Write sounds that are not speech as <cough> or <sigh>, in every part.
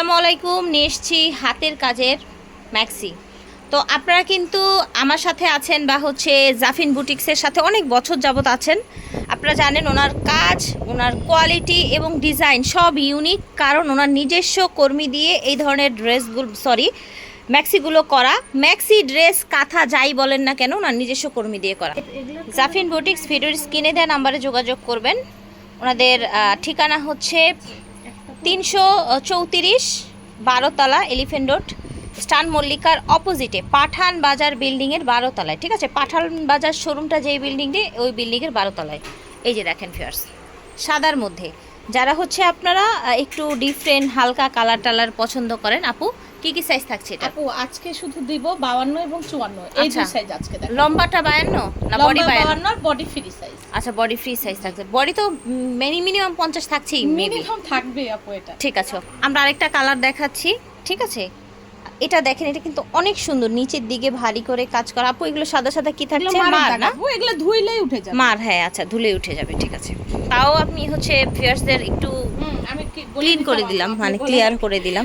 আসসালামু আলাইকুম নিয়ে এসছি হাতের কাজের ম্যাক্সি। তো আপনারা কিন্তু আমার সাথে আছেন বা হচ্ছে জাফিন বুটিক্সের সাথে অনেক বছর যাবত আছেন। আপনারা জানেন ওনার কাজ, ওনার কোয়ালিটি এবং ডিজাইন সব ইউনিক, কারণ ওনার নিজস্ব কর্মী দিয়ে এই ধরনের ড্রেসগুলো, সরি, ম্যাক্সিগুলো করা। ম্যাক্সি ড্রেস কাঁথা যাই বলেন না কেন, ওনার নিজস্ব কর্মী দিয়ে করা। জাফিন বুটিক্স ভিডিওর স্ক্রিনে দেওয়া নাম্বারে যোগাযোগ করবেন। ওনাদের ঠিকানা হচ্ছে তিনশো চৌত্রিশ বারোতলা এলিফেন্ট রোড, স্টান মল্লিকার অপোজিটে পাঠান বাজার বিল্ডিংয়ের বারোতলায়, ঠিক আছে? পাঠান বাজার শোরুমটা যেই বিল্ডিংটি, ওই বিল্ডিংয়ের বারোতলায়। এই যে দেখেন ফিয়ার্স সাদার মধ্যে। যারা হচ্ছে আপনারা একটু ডিফারেন্ট হালকা কালার টালার পছন্দ করেন, আপু কি কি সাইজ থাকছে এটা? আপু আজকে শুধু দিব বাউান্ন এবং চুয়ান্ন। এই আচ্ছা। দুই সাইজ আজকে দেখো। লম্বাটা বায়ান্ন না বডি লম্বা বায়ান্ন? বাউান্ন বডি ফ্রি সাইজ আচ্ছা বডি ফ্রি সাইজ থাকছে। বডি তো মিনিমাম পঞ্চাশ থাকছেই মিনিমাম থাকবে আপু এটা। ঠিক আছে। আমরা আরেকটা কালার দেখাচ্ছি ঠিক আছে? এটা দেখেন এটা কিন্তু অনেক সুন্দর। নিচের দিকে ভারী করে কাজ করা। আপু এগুলো সাদা সাদা কি থাকছে? মার না? এগুলো ধুইলেই উঠে যাবে। মার হ্যাঁ আচ্ছা ধুলে উঠে যাবে ঠিক আছে। তাও আপনি হচ্ছে ফিয়ার্সদের একটু ক্লিন করে দিলাম মানে ক্লিয়ার করে দিলাম।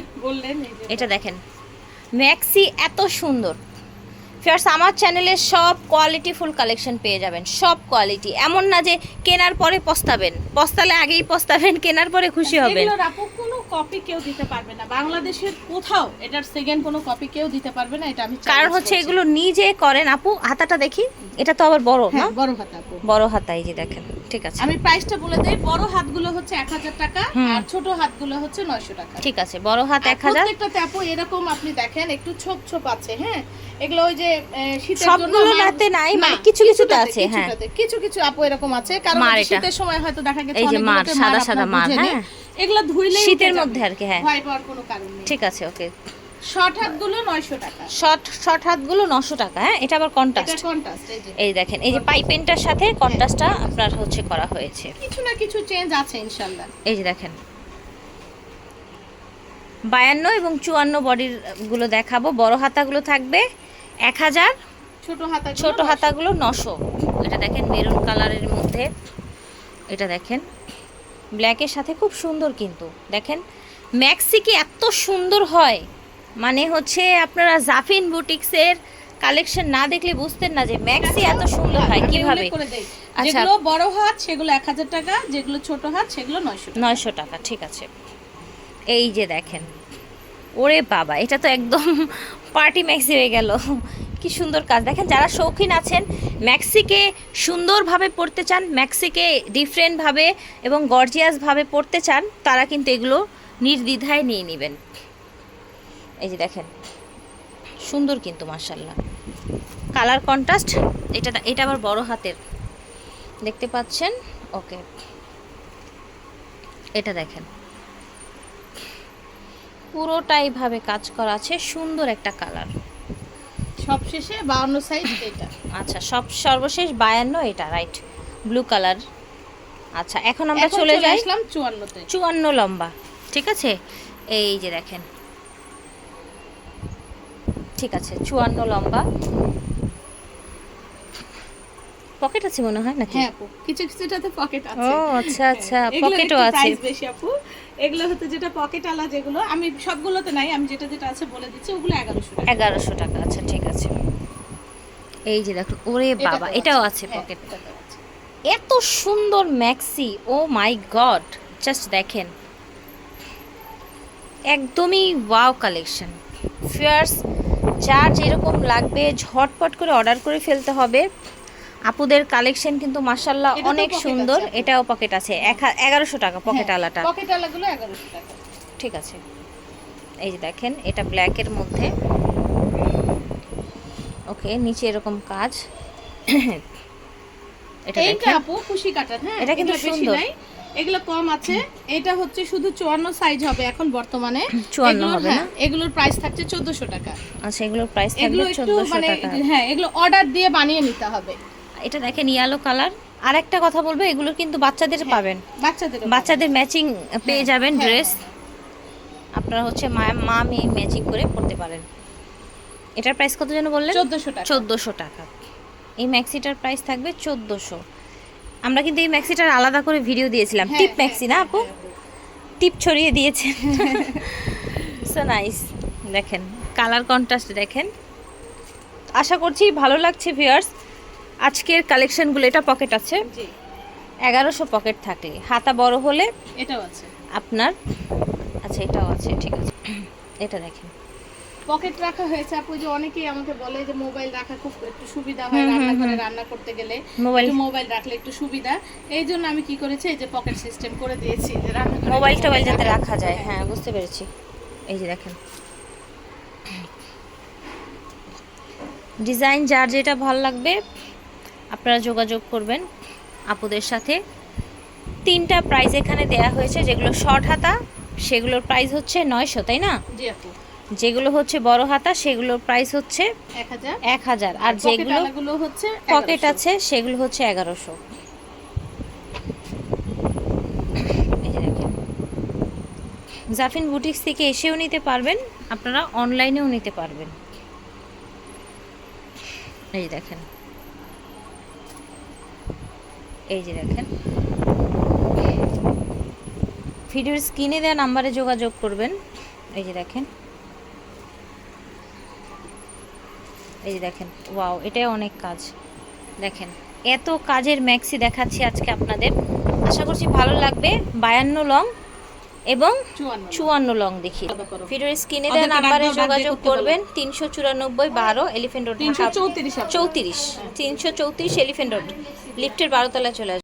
এটা দেখেন ম্যাক্সি এত সুন্দর। ফিয়ার্স আমার চ্যানেলে সব কোয়ালিটি ফুল কালেকশন পেয়ে যাবেন সব কোয়ালিটি এমন না যে কেনার পরে পস্তাবেন পস্তালে আগেই পস্তাবেন কেনার পরে খুশি হবেন। কোনো কপি কেউ দিতে পারবে না। বাংলাদেশের কোথাও এটার সেকেন্ড কোনো কপি কেউ দিতে পারবে না এটা আমি কারণ হচ্ছে এগুলো নিজে করেন আপু। হাতাটা দেখি এটা তো আবার বড় না? হ্যাঁ বড় হাতা বড় হাতা এই যে দেখেন। ঠিক আছে আমি প্রাইসটা বলে দেই বড় হাতগুলো হচ্ছে এক হাজার টাকা আর ছোট হাতগুলো হচ্ছে নয়শো টাকা ঠিক আছে বড় হাত আর এক হাজার এরকম আপনি দেখেন একটু ছোপ ছোপ আছে হ্যাঁ এগুলো ওই যে শীতের জন্য সবগুলো নাতে নাই, মানে কিছু কিছুটাতে, আছে, হ্যাঁ। কিছু কিছু আপু এরকম আছে কারণ। শীতের সময় হয়তো দেখা গেছে এই যে মার, সাদা সাদা মার, হ্যাঁ। এগুলো ধুইলেই শীতের মধ্যে। আর কি, হ্যাঁ। ভয় পাওয়ার কোনো কারণ নেই ঠিক আছে ওকে শর্ট হাতগুলো 900 টাকা। শর্ট শর্ট হাতগুলো টাকা হ্যাঁ? এটা আবার এটা কন্ট্রাস্ট কন্ট্রাস্ট এই যে। এই দেখেন এই যে পাইপেনটার সাথে কন্ট্রাস্টটা আপনার হচ্ছে করা হয়েছে। কিছু না কিছু চেঞ্জ আছে ইনশাআল্লাহ। এই যে দেখেন। বায়ান্ন এবং চুয়ান্ন বডিরগুলো দেখাবো। বড় হাতাগুলো থাকবে এক হাজার ছোট হাতা ছোট হাতাগুলো নশো এটা দেখেন মেরুন কালারের মধ্যে। এটা দেখেন। ব্ল্যাকের সাথে খুব সুন্দর কিন্তু। দেখেন ম্যাক্সি কি এত সুন্দর হয়? মানে হচ্ছে আপনারা জাফিন বুটিক্সের কালেকশন না দেখলে বুঝতেন না যে ম্যাক্সি এত সুন্দর হয় কীভাবে। আচ্ছা। যেগুলো বড় হাত সেগুলো 1000 টাকা যেগুলো ছোট হাত সেগুলো 900 টাকা। নয়শো টাকা ঠিক আছে। এই যে দেখেন। ওরে বাবা এটা তো একদম পার্টি ম্যাক্সি হয়ে গেল। কি সুন্দর কাজ। দেখেন যারা শৌখিন আছেন ম্যাক্সিকে সুন্দরভাবে পড়তে চান ম্যাক্সিকে ডিফারেন্টভাবে এবং গর্জিয়াসভাবে পড়তে চান তারা কিন্তু এগুলো নির্দ্বিধায় নিয়ে নেবেন। এই যে দেখেন সুন্দর কিন্তু মার্শাল্লাহ কালার কন্ট্রাস্ট এটা এটা আবার বড় হাতের। দেখতে পাচ্ছেন? ওকে এটা দেখেন। পুরোটাই ভাবে কাজ করা আছে সুন্দর একটা কালার সব শেষে 52 সাইজ এটা। আচ্ছা সব সর্বশেষ বায়ান্ন এটা রাইট ব্লু কালার আচ্ছা এখন আমরা চলে যাই। আসলাম 54 তে চুয়ান্ন লম্বা ঠিক আছে? এই যে দেখেন ঠিক আছে চুয়ান্ন লম্বা। পকেট আছে মনে হয় নাকি? হ্যাঁ আপু কিছু কিছুটাতে পকেট ও আচ্ছা আচ্ছা হ্যাঁ, পকেটও আছে। বেশি আপু। এগুলো হচ্ছে যেটা পকেট আলা যেগুলো আমি সবগুলোতে নাই আমি যেটা যেটা আছে বলে দিচ্ছি ওগুলো 1100 টাকা। এগারোশো টাকা আচ্ছা ঠিক আছে। এই যে দেখুন ওরে বাবা এটাও আছে হ্যাঁ, পকেট এত সুন্দর maxi oh my god just দেখেন। একদমই ওয়াও কালেকশন ফিয়ার্স যার যেরকম লাগবে ঝটপট করে অর্ডার করে ফেলতে হবে। আপুদের কালেকশন কিন্তু মাসাল্লাহ অনেক সুন্দর এটাও পকেট আছে। এগারোশো টাকা পকেট হ্যাঁ, আলাটা। পকেট আলাগুলো 1100 টাকা। ঠিক আছে। এই যে দেখেন এটা ব্ল্যাকের মধ্যে। ওকে নিচে এরকম কাজ। <clears throat> এটা দেখেন। আপু খুশি হ্যাঁ এটা কিন্তু সুন্দর। এগুলো কম আছে। এটা হচ্ছে শুধু 54 সাইজ হবে এখন বর্তমানে। 54 হবে না? হ্যাঁ, এগুলোর প্রাইস থাকছে 1400 টাকা। আচ্ছা এগুলোর প্রাইস থাকবে একটু চোদ্দোশো মানে টাকা। হ্যাঁ এগুলো অর্ডার দিয়ে বানিয়ে নিতে হবে। এটা দেখেন ইয়েলো কালার আর একটা কথা বলব এগুলো কিন্তু বাচ্চাদের পাবেন। বাচ্চাদের বাচ্চাদের ম্যাচিং পেয়ে হ্যাঁ, যাবেন হ্যাঁ, ড্রেস আপনারা হচ্ছে মা মা মেয়ে ম্যাচিং করে পড়তে পারেন। এটার প্রাইস কত যেন বললেন? 1400 টাকা। চোদ্দোশো টাকা। এই ম্যাক্সিটার প্রাইস থাকবে চোদ্দোশো। আমরা কিন্তু এই ম্যাক্সিটার আলাদা করে ভিডিও দিয়েছিলাম। টিপ ম্যাক্সি না হ্যাঁ, আপু? হ্যাঁ, টিপ ছড়িয়ে দিয়েছেন। <laughs> সো নাইস দেখেন কালার কন্ট্রাস্ট দেখেন। আশা করছি ভালো লাগছে ভিউয়ার্স আজকের কালেকশনগুলো এটা পকেট আছে। এগারোশো পকেট থাকলে হাতা বড় হলে এটাও আছে। আপনার আচ্ছা এটাও আছে ঠিক আছে। <clears throat> এটা দেখেন। পকেট রাখা হয়েছে। আপু যে অনেকেই আমাকে বলে যে মোবাইল রাখা খুব একটু সুবিধা হয় রান্না রান্নাঘরে রান্না করতে গেলে। মোবাইল মোবাইল রাখলে একটু সুবিধা। এই জন্য আমি কি করেছি এই যে পকেট সিস্টেম করে দিয়েছি যে মোবাইল টোবাইল যাতে রাখা যায়। হ্যাঁ। বুঝতে পেরেছি। এই যে দেখেন। ডিজাইন যার যেটা ভালো লাগবে আপনারা যোগাযোগ করবেন আপুদের সাথে। তিনটা প্রাইস এখানে দেয়া হয়েছে যেগুলো শর্ট হাতা সেগুলোর প্রাইস হচ্ছে নয়শো তাই না? জি আপু। যেগুলো হচ্ছে বড় হাতা সেগুলোর প্রাইস হচ্ছে এক হাজার। আর যেগুলো হচ্ছে পকেট আছে সেগুলো হচ্ছে এগারোশো। জাফিন বুটিক্স থেকে এসেও নিতে পারবেন আপনারা অনলাইনেও নিতে পারবেন। এই যে দেখেন। এই যে দেখেন। ভিডিওর স্ক্রিনে দেওয়া নাম্বারে যোগাযোগ করবেন। এই যে দেখেন। এই যে দেখেন ওয়াও এটাই অনেক কাজ। দেখেন এত কাজের ম্যাক্সি দেখাচ্ছি আজকে আপনাদের। আশা করছি ভালো লাগবে। বায়ান্ন লং এবং চুয়ান্ন লং। দেখি। ফিডোর। ভিডিওর স্ক্রিনে দেওয়া নাম্বারে যোগাযোগ করবেন। তিনশো চুরানব্বই বারো এলিফেন্ট রোড চৌত্রিশ চৌত্রিশ তিনশো চৌত্রিশ এলিফেন্ট রোড। লিফটের বারোতলা চলে আসবে